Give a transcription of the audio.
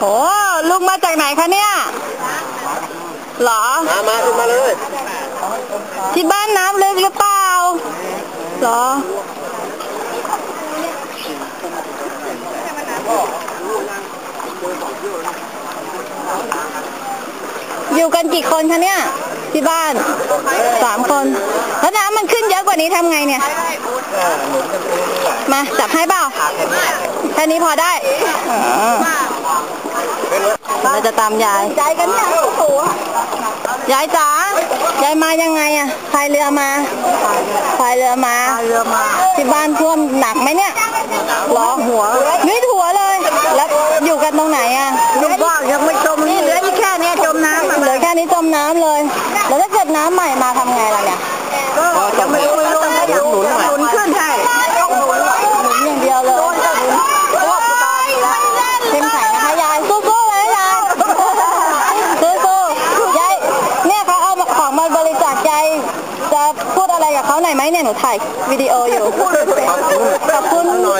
โอ้ลูกมาจากไหนคะเนี่ยเหรอ มา มาขึ้นมาเลย ที่บ้านน้ำลึกหรือเปล่าเหรออยู่กันกี่คนคะเนี่ย ที่บ้านสามคน แล้วน้ำมันขึ้นเยอะกว่านี้ทำไงเนี่ย มาจับให้เปล่าแค่นี้พอได้อ๋อเราจะตามยายยายกันเนี่ยยายจ๋ายายมายังไงอะพายเรือมาพายเรือมาเรือมาที่บ้านท่วมหนักไหมเนี่ยหรอหัวไม่หัวเลย แล้วอยู่กันตรงไหนอะยังว่างยังไม่จมนี่เหลือที่แค่เนี้ยจมน้ำเหลือแค่นี้จมน้ำเลย แล้วถ้าเกิดน้ำใหม่มาทำไงล่ะเนี่ย ก็ยังไม่รู้ไม่รู้ไม่รู้หนุนขึ้นให้ หมุนอย่างเดียวเลยเข้มแข็งนะคะยายสู้ๆเลยยายสู้ๆยายเนี่ยเขาเอาของมาบริจาคยายจะ พูดอะไรกับเขาหน่อยไหมเนี่ยหนูถ่ายวิดีโออยู่พูดเลยขอบคุณเขาหน่อยไหมขอบคุณค่ะ